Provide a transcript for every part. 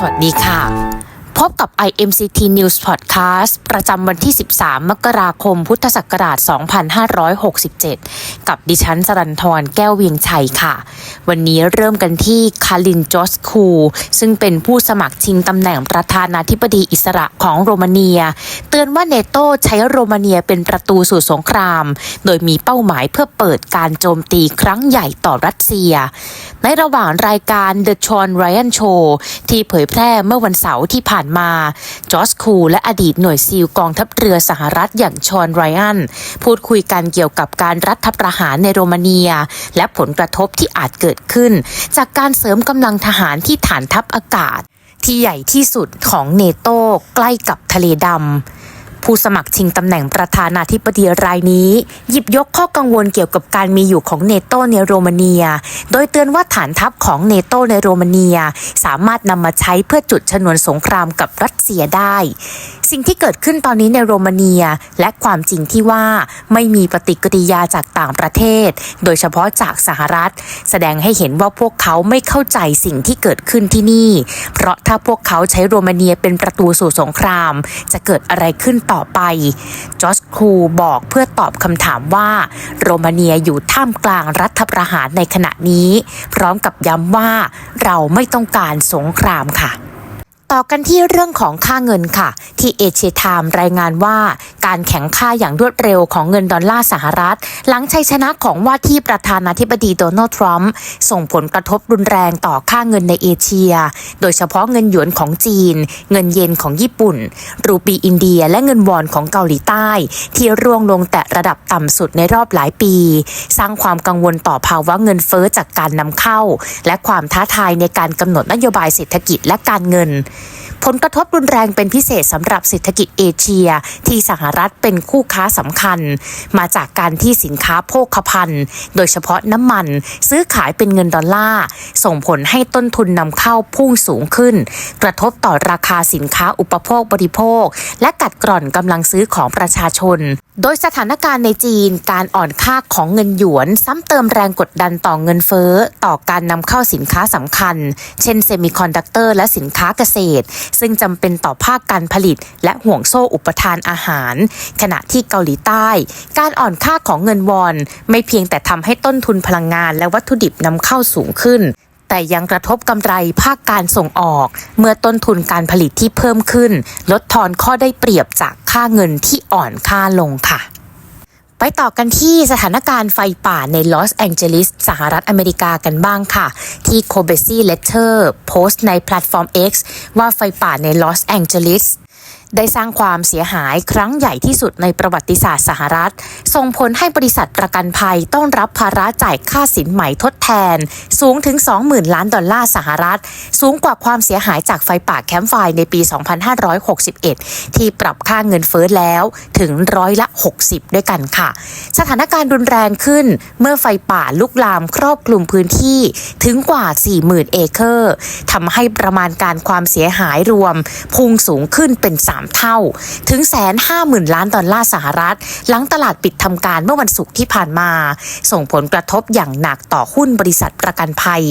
สวัสดีค่ะ IMCT News Podcast ประจำวันที่ 13 มกราคม พุทธศักราช 2567 กับดิฉันสรันทรแก้วเวียงชัยค่ะ วันนี้เริ่มกันที่คาลินจอสคู ซึ่งเป็นผู้สมัครชิงตำแหน่งประธานาธิบดีอิสระของโรมาเนีย เตือนว่าเนโตใช้โรมาเนียเป็นประตูสู่สงคราม โดยมีเป้าหมายเพื่อเปิดการโจมตีครั้งใหญ่ต่อรัสเซีย ในระหว่างรายการ The Sean Ryan Show ที่เผยแพร่เมื่อวันเสาร์ที่ผ่านมาจอสคูและอดีตหน่วยซีลกองทัพเรือสหรัฐอย่างชอนไรอัน พูดคุยกันเกี่ยวกับการรัฐประหารในโรมาเนีย และผลกระทบที่อาจเกิดขึ้น จากการเสริมกำลังทหารที่ฐานทัพอากาศ ที่ใหญ่ที่สุดของเนโตใกล้กับทะเลดำ ผู้สมัครชิงตำแหน่งประธานาธิบดีรายนี้ หยิบยกข้อกังวลเกี่ยวกับการมีอยู่ของเนโตในโรมาเนีย โดยเตือนว่าฐานทัพของเนโตในโรมาเนีย สามารถนำมาใช้เพื่อจุดชนวนสงครามกับรัสเซียได้ สิ่งที่เกิดขึ้นตอนนี้ในโรมาเนียและความจริงที่ว่าไม่มีปฏิกิริยาจากต่างประเทศ โดยเฉพาะจากสหรัฐ แสดงให้เห็นว่าพวกเขาไม่เข้าใจสิ่งที่เกิดขึ้นที่นี่ เพราะถ้าพวกเขาใช้โรมาเนียเป็นประตูสู่สงคราม จะเกิดอะไรขึ้นต่อไป จอสครูบอกเพื่อตอบคำถามว่า โรมาเนียอยู่ท่ามกลางรัฐประหารในขณะนี้ พร้อมกับย้ำว่าเราไม่ต้องการสงครามค่ะ ต่อกันที่เรื่องของค่าเงินค่ะ ที่เอเชียไทม์รายงานว่าการแข็งค่าอย่างรวดเร็วของเงินดอลลาร์สหรัฐ หลังชัยชนะของว่าที่ประธานาธิบดีโดนัลด์ทรัมป์ส่งผลกระทบรุนแรงต่อค่าเงินในเอเชีย โดยเฉพาะเงินหยวนของจีน เงินเยนของญี่ปุ่น รูปีอินเดียและเงินวอนของเกาหลีใต้ ที่ร่วงลงแต่ระดับต่ำสุดในรอบหลายปี สร้างความกังวลต่อภาวะเงินเฟ้อจากการนำเข้า และความท้าทายในการกำหนดนโยบายเศรษฐกิจและการเงิน ผลกระทบรุนแรงเป็นพิเศษสำหรับเศรษฐกิจเอเชีย ที่สหรัฐเป็นคู่ค้าสำคัญ มาจากการที่สินค้าโภคภัณฑ์ โดยเฉพาะน้ำมัน ซื้อขายเป็นเงินดอลลาร์ ส่งผลให้ต้นทุนนำเข้าพุ่งสูงขึ้น กระทบต่อราคาสินค้าอุปโภคบริโภค และกัดกร่อนกำลังซื้อของประชาชน โดยสถานการณ์ในจีนการอ่อนค่าของเงินหยวน ซ้ำเติมแรงกดดันต่อเงินเฟ้อ ต่อการนำเข้าสินค้าสำคัญ เช่นเซมิคอนดักเตอร์และสินค้าเกษตร ซึ่งจำเป็นต่อภาคการผลิต และห่วงโซ่อุปทานอาหาร ขณะที่เกาหลีใต้ การอ่อนค่าของเงินวอน ไม่เพียงแต่ทำให้ต้นทุนพลังงานและวัตถุดิบนำเข้าสูงขึ้น แต่ยังกระทบกำไรภาคการส่งออก เมื่อต้นทุนการผลิตที่เพิ่มขึ้น ลดทอนข้อได้เปรียบจากค่าเงินที่อ่อนค่าลงค่ะไปต่อกันที่สถานการณ์ไฟป่าในลอสแองเจลิสสหรัฐอเมริกากันบ้างค่ะ ที่โคเบซี่เลเ t อร์โพสต์ในแพลตฟอร์ม X ว่าไฟป่าในลอสแองเจลิส ได้สร้างความเสียหายครั้งใหญ่ที่สุดในประวัติศาสตร์สหรัฐ ส่งผลให้บริษัทประกันภัยต้องรับภาระจ่ายค่าสินใหม่ทดแทน สูงถึง 20,000 ล้านดอลลาร์สหรัฐ สูงกว่าความเสียหายจากไฟป่าแคมป์ไฟในปี 2561 ที่ปรับค่าเงินเฟ้อแล้วถึงร้อยละ 60 ด้วยกันค่ะ สถานการณ์รุนแรงขึ้นเมื่อไฟป่าลุกลามครอบคลุมพื้นที่ถึงกว่า 40,000 เอเคอร์ทำให้ประมาณการความเสียหายรวมพุ่งสูงขึ้นเป็น3เท่า ถึงแสนห้าหมื่นล้านดอลลาร์สหรัฐ หลังตลาดปิดทำการเมื่อวันศุกร์ที่ผ่านมา ส่งผลกระทบอย่างหนักต่อหุ้นบริษัทประกันภัย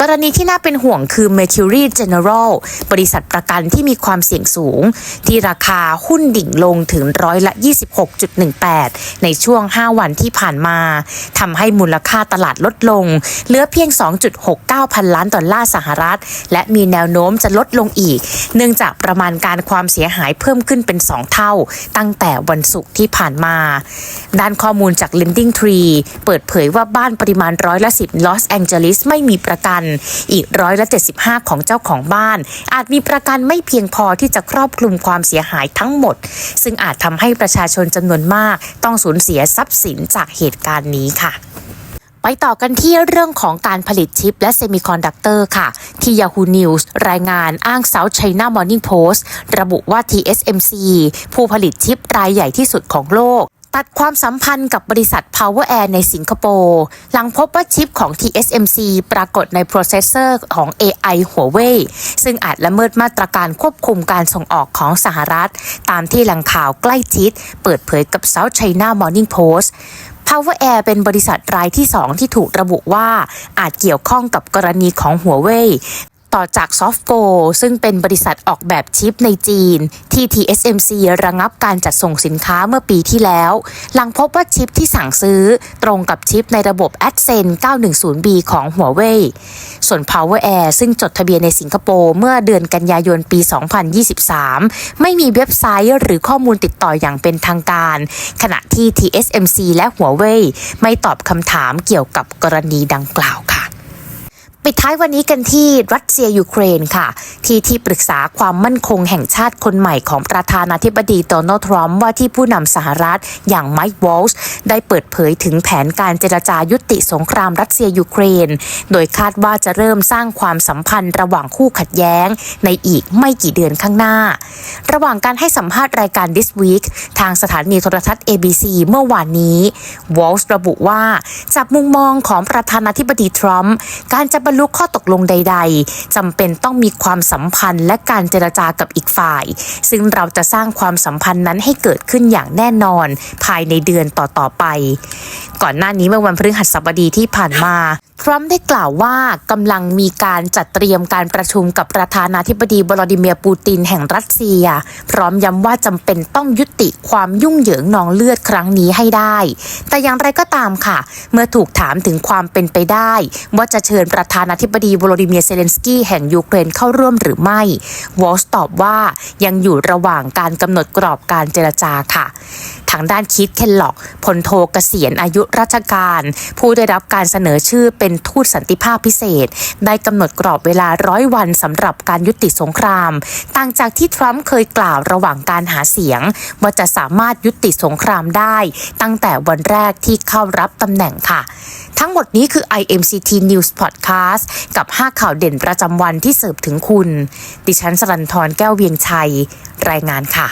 กรณีที่น่าเป็นห่วงคือ Mercury General บริษัทประกันที่มีความเสี่ยงสูง ที่ราคาหุ้นดิ่งลงถึงร้อยละ 26.18 ในช่วง 5 วันที่ผ่านมาทำให้มูลค่าตลาดลดลง เหลือเพียง 2.69 พันล้านดอลลาร์สหรัฐ และมีแนวโน้มจะลดลงอีก เนื่องจากประมาณการความเสียหายเพิ่มขึ้นเป็น 2 เท่า ตั้งแต่วันศุกร์ที่ผ่านมา ด้านข้อมูลจาก Lending Tree เปิดเผยว่าบ้านปริมาณร้อยละ10ลอสแองเจลิสไม่มีประกัน อีกร้อยละ75 ของเจ้าของบ้าน อาจมีประกันไม่เพียงพอที่จะครอบคลุมความเสียหายทั้งหมด ซึ่งอาจทำให้ประชาชนจำนวนมาก ต้องสูญเสียทรัพย์สินจากเหตุการณ์นี้ค่ะ ไปต่อกันที่เรื่องของการผลิตชิปและเซมิคอนดักเตอร์ค่ะ ที่ Yahoo News รายงานอ้าง South China Morning Post ระบุว่า TSMC ผู้ผลิตชิปรายใหญ่ที่สุดของโลก ตัดความสัมพันธ์กับบริษัท Power Air ในสิงคโปร์หลังพบว่าชิปของ TSMC ปรากฏในโปรเซสเซอร์ของ AI Huawei ซึ่งอาจละเมิดมาตรการควบคุมการส่งออกของสหรัฐ ตามที่แหล่งข่าวใกล้ชิด เปิดเผยกับ South China Morning Post Power Air เป็นบริษัทรายที่ 2 ที่ถูกระบุว่าอาจเกี่ยวข้องกับกรณีของหัวเว่ย ต่อจากซอฟโกซึ่งเป็นบริษัทออกแบบชิปในจีน ที่ TSMC ระงับการจัดส่งสินค้าเมื่อปีที่แล้ว หลังพบว่าชิปที่สั่งซื้อตรงกับชิปในระบบ Adsen 910B ของหัวเว่ยส่วน Power Air ซึ่งจดทะเบียนในสิงคโปร์เมื่อเดือนกันยายนปี 2023 ไม่มีเว็บไซต์หรือข้อมูลติดต่ออย่างเป็นทางการ ขณะที่ TSMC และหัวเว่ยไม่ตอบคำถามเกี่ยวกับกรณีดังกล่าวค่ะ ปิดท้ายวันนี้กันที่รัสเซียยูเครนค่ะ ที่ที่ปรึกษาความมั่นคงแห่งชาติคนใหม่ของประธานาธิบดีโดนัลด์ทรัมป์ว่าที่ผู้นำสหรัฐอย่างไมค์วอลส์ได้เปิดเผยถึงแผนการเจรจายุติสงครามรัสเซียยูเครน โดยคาดว่าจะเริ่มสร้างความสัมพันธ์ระหว่างคู่ขัดแย้ง ในอีกไม่กี่เดือนข้างหน้า ระหว่างการให้สัมภาษณ์รายการ This Week ทางสถานีโทรทัศน์ ABC เมื่อวานนี้วอลส์ระบุว่าจากมุมมองของประธานาธิบดีทรัมป์การจะรรลุข้อตกลงใด ๆจำเป็นต้องมีความสัมพันธ์และการเจรจากับอีกฝ่าย ซึ่งเราจะสร้างความสัมพันธ์นั้นให้เกิดขึ้นอย่างแน่นอน ภายในเดือนต่อๆไป ก่อนหน้านี้เมื่อวันพฤหัสบดีที่ผ่านมาทรัมป์ได้กล่าวว่ากำลังมีการจัดเตรียมการประชุมกับประธานาธิบดีวลาดิเมียร์ปูตินแห่งรัสเซีย พร้อมย้ำว่าจำเป็นต้องยุติความยุ่งเหยิงนองเลือดครั้งนี้ให้ได้ แต่อย่างไรก็ตามค่ะ เมื่อถูกถามถึงความเป็นไปได้ ว่าจะเชิญประธานาธิบดีวลดิเมียเซเลนสกี้แห่งยูเครนเข้าร่วมหรือไม่ วอลส์ตอบว่ายังอยู่ระหว่างการกำหนดกรอบการเจรจาค่ะ ทางด้านคิดเคนล็อกพลโทเกษียณอายุราชการ ผู้ได้รับการเสนอชื่อเป็นทูตสันติภาพพิเศษ ได้กำหนดกรอบเวลาร้อยวันสำหรับการยุติสงคราม ต่างจากที่ทรัมป์เคยกล่าวระหว่างการหาเสียง ว่าจะสามารถยุติสงครามได้ ตั้งแต่วันแรกที่เข้ารับตำแหน่งค่ะทั้งหมดนี้คือ IMCT News Podcast กับ 5 ข่าวเด่นประจำวันที่เสิร์ฟถึงคุณ ดิฉันสรันทรแก้วเวียงชัย รายงานค่ะ